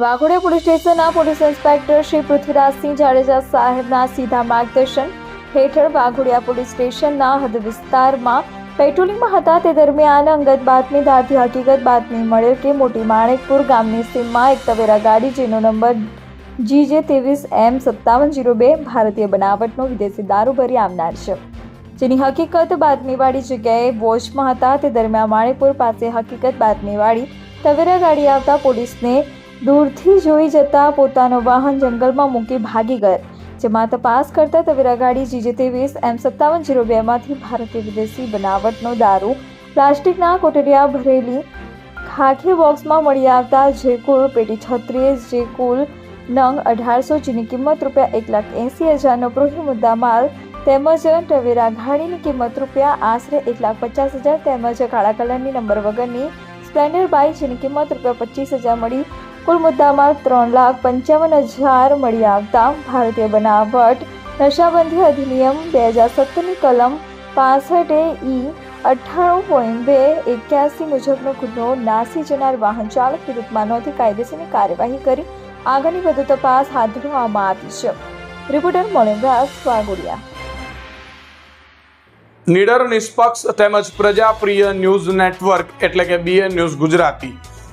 Waghodia police સ્ટેશનના police inspector Shri Prithvirajsinh Jadeja સાહેબના સીધા માર્ગદર્શન હેઠળ વાઘોડિયા પોલીસ સ્ટેશનના હદ વિસ્તારમાં પેટ્રોલિંગમાં હતા. તે દરમિયાન અંગત બાતમીદારથી હકીકત બાતમી મળેલ કે મોટી માણેકપુર ગામની સીમમાં એક તવેરા ગાડી જેનો નંબર જી જે ત્રેવીસ એમ સત્તાવન જીરો બે ભારતીય બનાવટનો વિદેશી દારૂ ભરી આવનાર છે. જેની હકીકત બાતમીવાળી જગ્યાએ વોચમાં હતા. તે દરમિયાન માણેકપુર પાસે હકીકત બાતમીવાળી તવેરા ગાડી આવતા પોલીસને દૂરથી જોઈ જતા પોતાનો વાહન જંગલમાં મૂકી ભાગી ગયા. જેમાં તપાસ કરતા તવેરા ગાડી જીજે ત્રેવીસ એમ સત્તાવન જીરો બેમાંથી ભારતીય વિદેશી બનાવટનો દારૂ, પ્લાસ્ટિકના કોટડિયા ભરેલી ખાખી બોક્સમાં મળી આવતા જે કુલ પેટી છત્રીસ જે કુલ નંગ અઢારસો જેની કિંમત રૂપિયા એક લાખ એંસી હજારનો પ્રોહી મુદ્દા માલ તેમજ ટવેરા ગાડીની કિંમત રૂપિયા આશરે એક લાખ પચાસ હજાર તેમજ કાળા કલરની નંબર વગરની સ્પ્લેન્ડર બાઇક જેની કિંમત રૂપિયા પચીસ હજાર મળી કુલ મુદ્દામાં ત્રણ લાખ પંચાવન હજાર મળી આવતા ભારતીય બનાવટ નશાબંધી અધિનિયમ બે હજાર સત્તરની કલમ પાસઠ ઈ અઠ્ઠાણું પોઈન્ટ બે એક્યાસી મુજબનો ગુનો નાસી જનાર વાહન ચાલક વિરુદ્ધમાં નોંધી કાયદેસરની કાર્યવાહી કરી આગળની વધુ તપાસ હાથ ધરવામાં આવી છે. રિપોર્ટર મોલેન્દ્રાસ વાગોડિયા નિડર નિષ્પક્ષ તેમજ પ્રજાપ્રિય ન્યૂઝ નેટવર્ક એટલે કે BN news Gujarati.